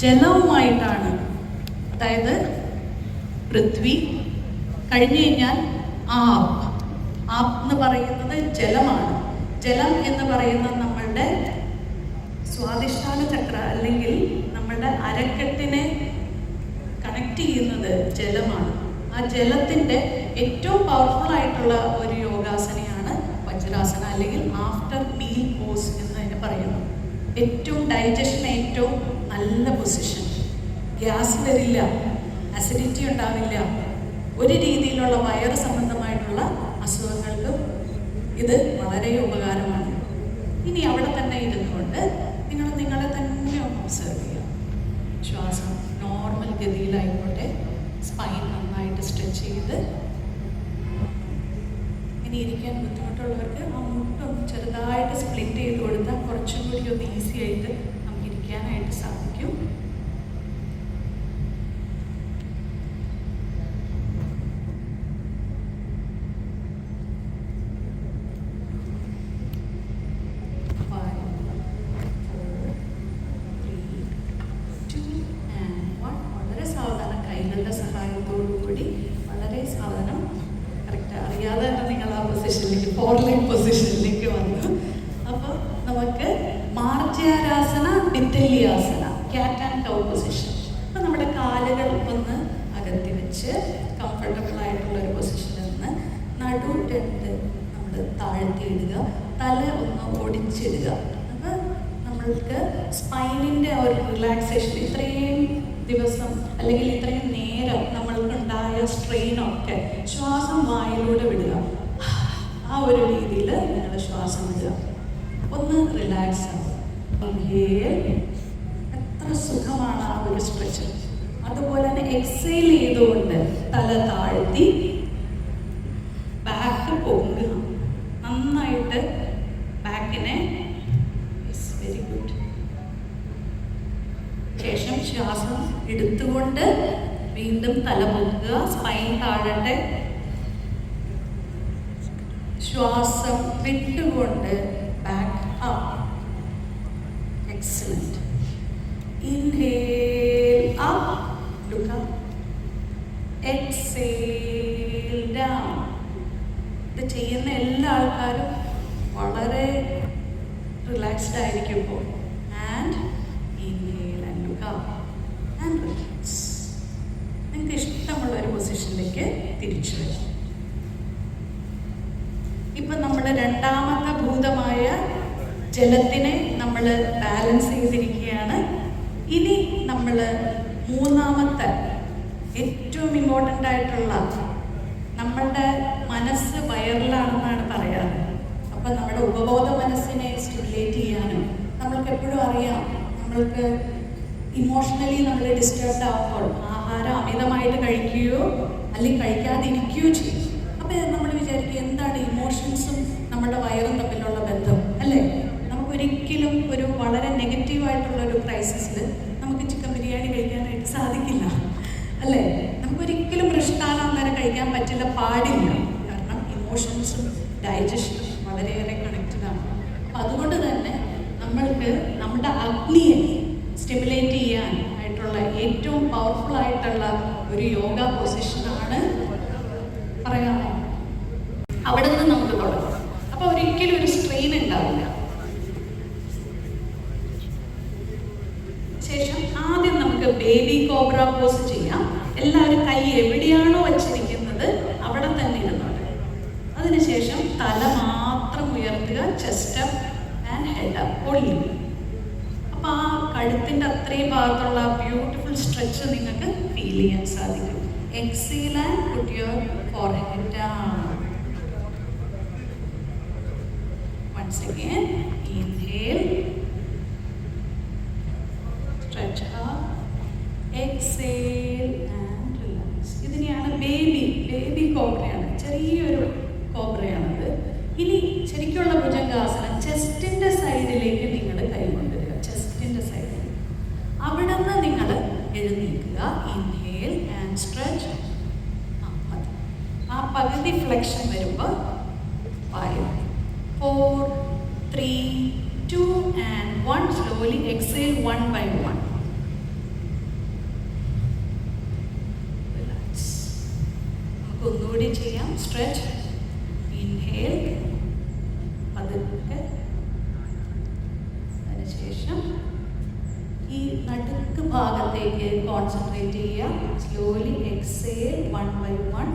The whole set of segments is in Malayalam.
ജലവുമായിട്ടാണ്. അതായത് പൃഥ്വി കഴിഞ്ഞു കഴിഞ്ഞാൽ ആപ്. ആപ് എന്ന് പറയുന്നത് ജലമാണ്. ജലം എന്ന് പറയുന്നത് നമ്മളുടെ സ്വാധിഷ്ഠാന ചക്ര അല്ലെങ്കിൽ നമ്മളുടെ അരക്കെട്ടിനെ കണക്ട് ചെയ്യുന്നത് ജലമാണ്. ആ ജലത്തിന്റെ ഏറ്റവും പവർഫുൾ ആയിട്ടുള്ള ഒരു യോഗാസനയാണ് വജ്രാസന അല്ലെങ്കിൽ ആഫ്റ്റർ മീൽ പോസ് എന്ന് തന്നെ പറയുന്നു ഏറ്റവും ഡൈജഷൻ ഏറ്റവും നല്ല പൊസിഷൻ ഗ്യാസ് വരില്ല അസിഡിറ്റി ഉണ്ടാവില്ല. ഒരു രീതിയിലുള്ള വയറ് സംബന്ധമായിട്ടുള്ള അസുഖങ്ങൾക്ക് ഇത് വളരെ ഉപകാരമാണ്. ഇനി അവിടെ തന്നെ ഇരുന്നുകൊണ്ട് നിങ്ങൾ നിങ്ങളെ തന്നെ ഒന്ന് ഒബ്സർവ് ചെയ്യുക. ശ്വാസം നോർമൽ ഗതിയിലായിക്കോട്ടെ സ്പൈൻ നന്നായിട്ട് സ്ട്രെച്ച് ചെയ്ത് ഇനി ഇരിക്കാൻ ബുദ്ധിമുട്ടുള്ളവർക്ക് ആ മുട്ടൊന്ന് ചെറുതായിട്ട് സ്പ്ലിറ്റ് ചെയ്ത് കൊടുത്താൽ കുറച്ചും കൂടി ഒന്ന് ഈസി ആയിട്ട് ഇരിക്കാനായിട്ട് സാധിക്കും. വളരെ സാവധാനം കറക്റ്റ് അറിയാതെ തന്നെ നിങ്ങൾ ആ പൊസിഷനിലേക്ക് ഫോർ ലൈൻ പൊസിഷനിലേക്ക് വന്നു അപ്പോൾ നമുക്ക് മാർജ്യാരാസന വിത്തല്യാസന ക്യാറ്റ് ആൻഡ് കൗ പൊസിഷൻ അപ്പം നമ്മുടെ കാലുകൾ ഒന്ന് അകത്തി വെച്ച് കംഫർട്ടബിൾ ആയിട്ടുള്ള ഒരു പൊസിഷനിൽ നിന്ന് നടു രണ്ട് നമ്മൾ താഴ്ത്തിയിടുക. തല ഒന്ന് ഒടിച്ചിടുക. അപ്പം നമ്മൾക്ക് സ്പൈനിന്റെ ഒരു റിലാക്സേഷൻ ഇത്രയും ദിവസം അല്ലെങ്കിൽ ഇത്രയും നേരം നമ്മൾക്കുണ്ടായ സ്ട്രെയിനൊക്കെ ശ്വാസം വായിലൂടെ വിടുക. ആ ഒരു രീതിയിൽ നിങ്ങൾ ശ്വാസം വിടുക. ഒന്ന് റിലാക്സ് ആവുക. എത്ര സുഖമാണ് ആ ഒരു സ്ട്രെച്ച് അതുപോലെ തന്നെ എക്സൈൽ ചെയ്തുകൊണ്ട് തല താഴ്ത്തി ബാക്ക് പൊങ്ങുക. നന്നായിട്ട് ബാക്കിനെ വെരി ഗുഡ് ശേഷം ശ്വാസം എടുത്തുകൊണ്ട് വീണ്ടും തല പൊക്കുക സ്പൈൻ താഴട്ടെ. ശ്വാസം വിട്ടുകൊണ്ട് back up excellent inhale up, look up. Exhale down. ഇത് ചെയ്യുന്ന എല്ലാ ആൾക്കാരും വളരെ റിലാക്സ്ഡ് ആയിരിക്കുമ്പോൾ. And inhale and look up and relax നിങ്ങൾക്ക് ഇഷ്ടമുള്ള ഒരു പൊസിഷനിലേക്ക് തിരിച്ചു വരാം. ഇപ്പം നമ്മുടെ രണ്ടാമത്തെ ഭൂതമായ ജലത്തിനെ നമ്മൾ ബാലൻസ് ചെയ്തിരിക്കുകയാണ്. ഇനി നമ്മൾ മൂന്നാമത്തെ ഏറ്റവും ഇമ്പോർട്ടന്റ് ആയിട്ടുള്ള നമ്മളുടെ മനസ്സ് വയറിലാണെന്നാണ് പറയാറ്. അപ്പം നമ്മുടെ ഉപബോധ മനസ്സിനെ സ്റ്റിമുലേറ്റ് ചെയ്യാനും നമ്മൾക്ക് എപ്പോഴും അറിയാം. നമ്മൾക്ക് ഇമോഷണലി നമ്മൾ ഡിസ്റ്റർബ് ആവുമ്പോൾ ആഹാരം അമിതമായിട്ട് കഴിക്കുകയോ അല്ലെങ്കിൽ കഴിക്കാതിരിക്കുകയോ ചെയ്യും. അപ്പോൾ നമ്മൾ വിചാരിക്കുക എന്താണ് ഇമോഷൻസും നമ്മുടെ വയറും തമ്മിലുള്ള ഒരു വളരെ നെഗറ്റീവായിട്ടുള്ള ഒരു ക്രൈസിസിൽ നമുക്ക് ചിക്കൻ ബിരിയാണി കഴിക്കാനായിട്ട് സാധിക്കില്ല. അല്ലേ? നമുക്കൊരിക്കലും മൃഷ്ടാനം വരെ കഴിക്കാൻ പറ്റില്ല പാടില്ല. കാരണം ഇമോഷൻസും ഡൈജഷനും വളരെയേറെ കണക്റ്റഡ് ആണ്. അപ്പം അതുകൊണ്ട് തന്നെ നമ്മൾക്ക് നമ്മുടെ അഗ്നിയെ സ്റ്റിമുലേറ്റ് ചെയ്യാൻ ആയിട്ടുള്ള ഏറ്റവും പവർഫുൾ ആയിട്ടുള്ള ഒരു യോഗ പൊസിഷനാണ് പറയാമോ അവിടെ നിന്ന് നമുക്ക് തുടങ്ങാം. അപ്പോൾ ഒരിക്കലും ഒരു സ്ട്രെയിൻ ഉണ്ടാവില്ല ശേഷം ആദ്യം നമുക്ക് ബേബി കോബ്ര പോസ് ചെയ്യാം. എല്ലാവരും കൈ എവിടെയാണോ വച്ചിരിക്കുന്നത് അവിടെ തന്നെ ഇരുന്നോട്ടെ. അതിനുശേഷം തല മാത്രം ഉയർത്തുക chest and head up only അപ്പൊ ആ കഴുത്തിന്റെ അത്രയും ഭാഗത്തുള്ള ബ്യൂട്ടിഫുൾ സ്ട്രെച്ച് നിങ്ങൾക്ക് ഫീൽ ചെയ്യാൻ സാധിക്കും. Exhale and put your forehead down Once again, inhale, stretch up, exhale and relax. ഇതിനെയാണ് ബേബി ബേബി കോബ്രയാണ് ചെറിയൊരു കോബ്രയാണത് ഇനി ശരിക്കുള്ള ഭുജംഗാസനം ചെസ്റ്റിന്റെ സൈഡിലേക്ക് നിങ്ങൾ കൈ കൊണ്ടുവരിക ചെസ്റ്റിന്റെ സൈഡിൽ അവിടെ നിന്ന് നിങ്ങൾ എഴുന്നേൽക്കുക. ഇൻഹേൽ ആൻഡ് സ്ട്രെച്ച് ആ പകുതി ഫ്ലെക്ഷൻ വരുമ്പോൾ five four three two and one slowly exhale one by one slowly ചെയ്യാം. സ്ട്രെച്ച് ഇൻഹേൽ പതുക്കെ. അതിനുശേഷം ഈ നടുക്ക് ഭാഗത്തേക്ക് കോൺസെൻട്രേറ്റ് ചെയ്യുക. Slowly exhale one by one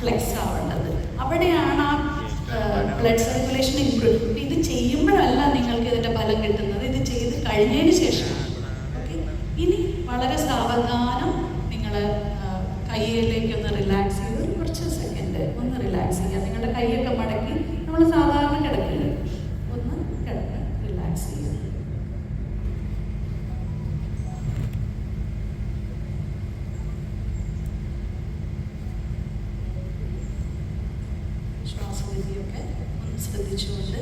flex ആവേണ്ടത് അവിടെയാണ് ആ ബ്ലഡ് സർക്കുലേഷൻ ഇംപ്രൂവ് ഇത് ചെയ്യുമ്പോഴല്ല നിങ്ങൾക്ക് ഇതിന്റെ ഫലം കിട്ടുന്നത്. ഇത് ചെയ്ത് കഴിഞ്ഞതിന് ശേഷം. ഓക്കെ ഇനി വളരെ സാവധാനം നിങ്ങൾ കയ്യിലേക്ക് ഒന്ന് റിലാക്സ് ചെയ്ത് കുറച്ച് സെക്കൻഡ് ഒന്ന് റിലാക്സ് ചെയ്യുക. നിങ്ങളുടെ കൈയൊക്കെ മടക്കി നമ്മൾ സാധാരണ കിടക്കില്ല ഒന്ന് കിടക്കുക റിലാക്സ് ചെയ്യുക ശ്വാസഗതിയൊക്കെ ഒന്ന് ശ്രദ്ധിച്ചുകൊണ്ട്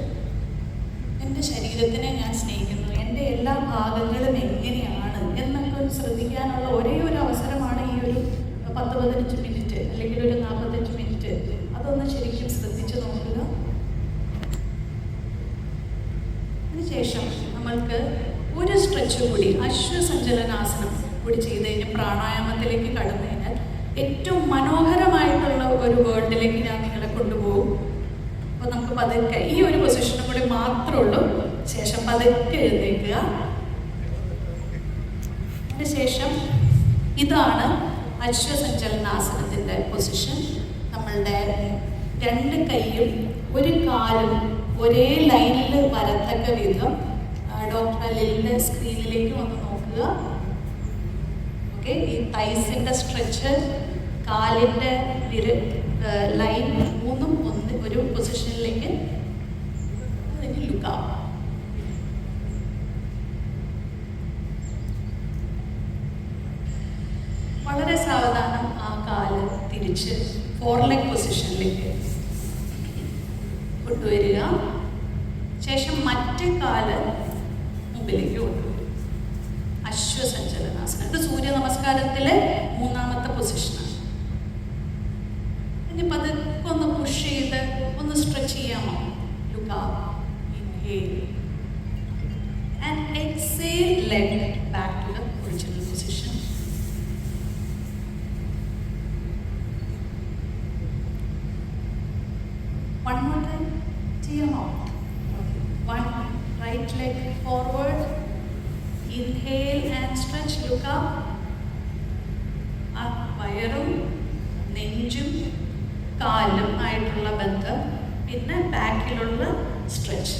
എന്റെ ശരീരത്തിനെ ഞാൻ സ്നേഹിക്കുന്നു. എന്റെ എല്ലാ ഭാഗങ്ങളും എങ്ങനെയാണ് എന്നൊക്കെ ഒന്ന് ശ്രദ്ധിക്കാനുള്ള ഒരേ ഒരു അവസരമാണ് ഈ ഒരു പത്ത് പതിനഞ്ച് മിനിറ്റ് അല്ലെങ്കിൽ ഒരു നാൽപ്പത്തഞ്ച് മിനിറ്റ്. അതൊന്ന് ശരിക്കും ശ്രദ്ധിച്ച് നോക്കുക. അതിനുശേഷം നമ്മൾക്ക് ഒരു സ്ട്രെച്ച് കൂടി അശ്വസഞ്ചലനാസനം കൂടി ചെയ്ത് കഴിഞ്ഞ് പ്രാണായാമത്തിലേക്ക് കടന്നു കഴിഞ്ഞാൽ ഏറ്റവും മനോഹരമായിട്ടുള്ള ഒരു വേൾഡിലേക്ക് ഞാൻ നിങ്ങളെ കൊണ്ടുപോകും. അപ്പോൾ നമുക്ക് പതുക്കെ ഈ ഒരു പൊസിഷനും കൂടി മാത്രമേ ഉള്ളൂ. ശേഷം പതുക്കെ എഴുന്നേൽക്കുക. അതിനുശേഷം ഇതാണ് അശ്വസഞ്ചലനാസനത്തിന്റെ പൊസിഷൻ നമ്മളുടെ രണ്ട് കൈയും ഒരു കാലും ഒരേ ലൈനിൽ വരത്തക്ക വിധം ഡോക്ടർ അലിലിന്റെ സ്ക്രീനിലേക്ക് വന്ന് നോക്കുക. ഓക്കെ ഈ തൈസിന്റെ സ്ട്രെച്ച് കാലിന്റെ വിര ലൈൻ മൂന്നും ഒന്ന് ഒരു പൊസിഷനിലേക്ക് ലുക്കാവും വളരെ സാവധാനം ആ കാൽ തിരിച്ച് ഫോർ ലെഗ് പൊസിഷനിലേക്ക് കൊണ്ടുവരിക. ശേഷം മറ്റേ കാൽ മുമ്പിലേക്ക് കൊണ്ടുവരിക. അശ്വസഞ്ചലനാസനം. ഇത് സൂര്യ നമസ്കാരത്തിലെ മൂന്നാമത്തെ പൊസിഷനാണ് ഇനി ഒന്ന് പുഷ് ചെയ്ത് ഒന്ന് സ്ട്രെച്ച് ചെയ്യാമോ? Look inhale and exhale leg back to the original position One more time. ചെയ്യാമോ? One right leg forward inhale and stretch look ആ വയറും നെഞ്ചും കാലും ആയിട്ടുള്ള ബന്ധം പിന്നെ ബാക്കിലുള്ള സ്ട്രെച്ച്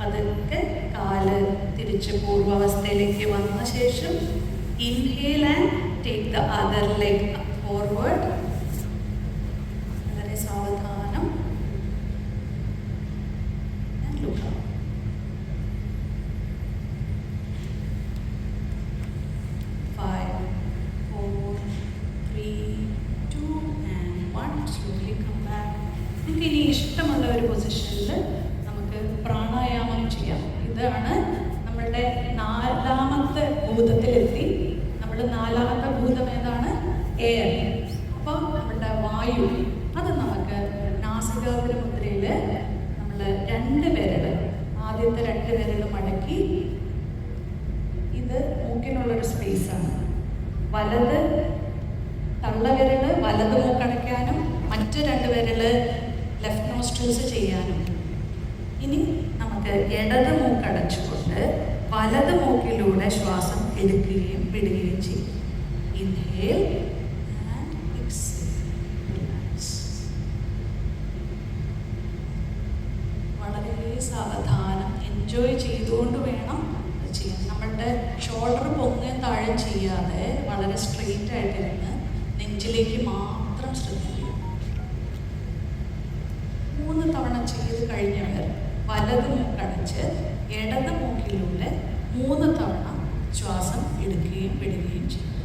അതൊക്കെ കാൽ തിരിച്ച് പൂർവാവസ്ഥയിലേക്ക് വന്ന ശേഷം inhale and take the other leg forward ഇഷ്ടമുള്ള ഒരു പൊസിഷനിൽ നമുക്ക് പ്രാണായാമം ചെയ്യാം. ഇതാണ് നമ്മളുടെ നാലാമത്തെ ഭൂതത്തിലെത്തി. നമ്മൾ നാലാമത്തെ ഭൂതം ഏതാണ്? എയർ. അപ്പോൾ നമ്മുടെ വായു. അത് നമുക്ക് നാസികാഗ്ര മുദ്രയിൽ നമ്മൾ രണ്ട് വിരൽ ആദ്യത്തെ രണ്ട് വിരൽ മടക്കി. ഇത് മൂക്കിനുള്ളൊരു സ്പേസാണ് വലത് തള്ളവിരൽ വലത് മൂക്കടയ്ക്കാനും മറ്റു രണ്ട് വിരൽ ലെഫ്റ്റ് നോസ്ട്രിൽസ് ചെയ്യാനും. ഇനി നമുക്ക് ഇടത് മൂക്ക് അടച്ചുകൊണ്ട് വലത് മൂക്കിലൂടെ ശ്വാസം എടുക്കുകയും വിടുകയും ചെയ്യും. ഇൻഹേൽ വളരെ സാവധാനം എൻജോയ് ചെയ്തുകൊണ്ട് വേണം ചെയ്യാൻ. നമ്മളുടെ ഷോൾഡർ പൊങ്ങുകയും താഴെ ചെയ്യാതെ വളരെ സ്ട്രെയിറ്റ് ആയിട്ടിരുന്ന് നെഞ്ചിലേക്ക് മാത്രം ശ്രദ്ധിക്കുക. മൂന്ന് തവണ ചെയ്ത് കഴിഞ്ഞവർ വലത് മൂക്കടച്ച് ഇടത് മൂക്കിലൂടെ മൂന്ന് തവണ ശ്വാസം എടുക്കുകയും വിടുകയും ചെയ്യും.